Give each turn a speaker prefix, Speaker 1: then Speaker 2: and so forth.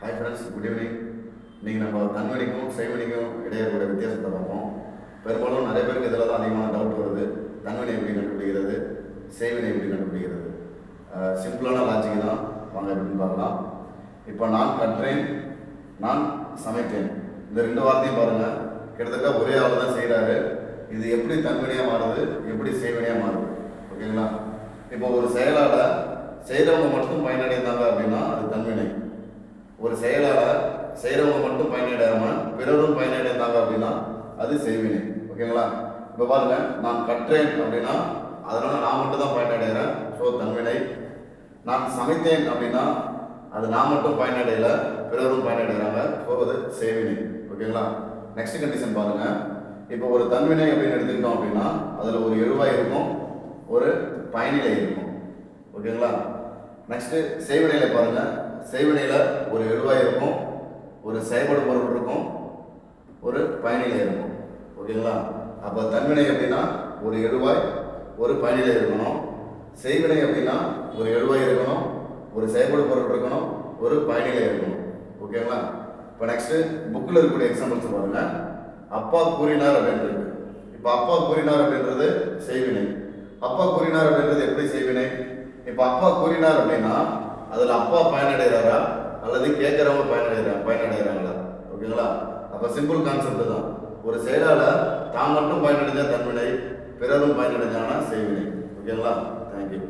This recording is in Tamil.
Speaker 1: ஹாய் ஃப்ரெண்ட்ஸ் குட் ஈவினிங் இன்றைக்கி நம்ம தன்மணிக்கும் செய்வனிக்கும் இடையே கூட வித்தியாசத்தை பார்ப்போம். பெரும்பாலும் நிறைய பேருக்கு இதில் தான் அதிகமான டவுட் வருது. தன்மணி எப்படி கண்டுபிடிக்கிறது? செய்வினை எப்படி கண்டுபிடிக்கிறது? சிம்பிளான லாஜிக் தான். வாங்க எப்படின்னு பார்க்கலாம். இப்போ நான் கற்றேன் நான் சமைத்தேன். இந்த ரெண்டு வார்த்தையும் பாருங்கள் கிட்டத்தட்ட ஒரே ஆள் தான் செய்கிறாரு இது எப்படி தன்மணியாக மாறுது? எப்படி செய்வினையாக மாறுது? ஓகேங்களா? இப்போ ஒரு செயலால் செய்கிறவங்க மட்டும் பயனடைந்தாங்க அப்படின்னா அது தன்வினை ஒரு செயலால செய்கிறவங்க மட்டும் பயனடையாம பிறரும் பயனடைந்தாங்க அப்படின்னா அது செய்வினை. ஓகேங்களா? இப்போ பாருங்க நான் கற்றேன் அப்படின்னா அதனால நான் மட்டும் தான் பயனடைகிறேன். ஸோ தன்வினை. நான் சமைத்தேன் அப்படின்னா அது நான் மட்டும் பயனடையல பிறரும் பயனடைகிறாங்க. ஸோ அது சேவினை ஓகேங்களா? நெக்ஸ்ட் கண்டிஷன் பாருங்க. இப்போ ஒரு தன்வினை அப்படின்னு எடுத்துக்கிட்டோம் அப்படின்னா அதில் ஒரு எழுவாய் இருக்கும் ஒரு பயனிலை இருக்கும். ஓகேங்களா? நெக்ஸ்ட் செய்வினையில பாருங்க. செய்வினையில் ஒரு எழுவாய் இருக்கும் ஒரு செயல்படு பொருள் இருக்கும் ஒரு பயனிலை இருக்கும். ஓகேங்களா? அப்போ தன்வினை அப்படின்னா ஒரு எழுவாய் ஒரு பயனிலை இருக்கணும். செய்வினை அப்படின்னா ஒரு எழுவாய் இருக்கணும் ஒரு செயல்படு பொருள் இருக்கணும் ஒரு பயனிலை இருக்கணும். ஓகேங்களா? இப்போ நெக்ஸ்ட்டு புக்கில் இருக்கக்கூடிய எக்ஸாம்பிள்ஸ் பாருங்கள் அப்பா கூறினார் அப்படின்றது. இப்போ அப்பா கூறினார் அப்படின்றது செய்வினை. அப்பா கூறினார் அப்படின்றது எப்படி செய்வினை? இப்போ அப்பா கூறினார் அப்படின்னா அதில் அப்பா பயனடைகிறாரா? அல்லது கேட்குறவங்க பயனடைகிறா பயனடைகிறாங்களா? ஓகேங்களா? அப்போ சிம்பிள் கான்செப்ட் தான். ஒரு செயலால தான் மட்டும் பயனடைஞ்சா தன்வினை பிறரும் பயனடைஞ்சாங்கன்னா செய்வினை. ஓகேங்களா? தேங்க்யூ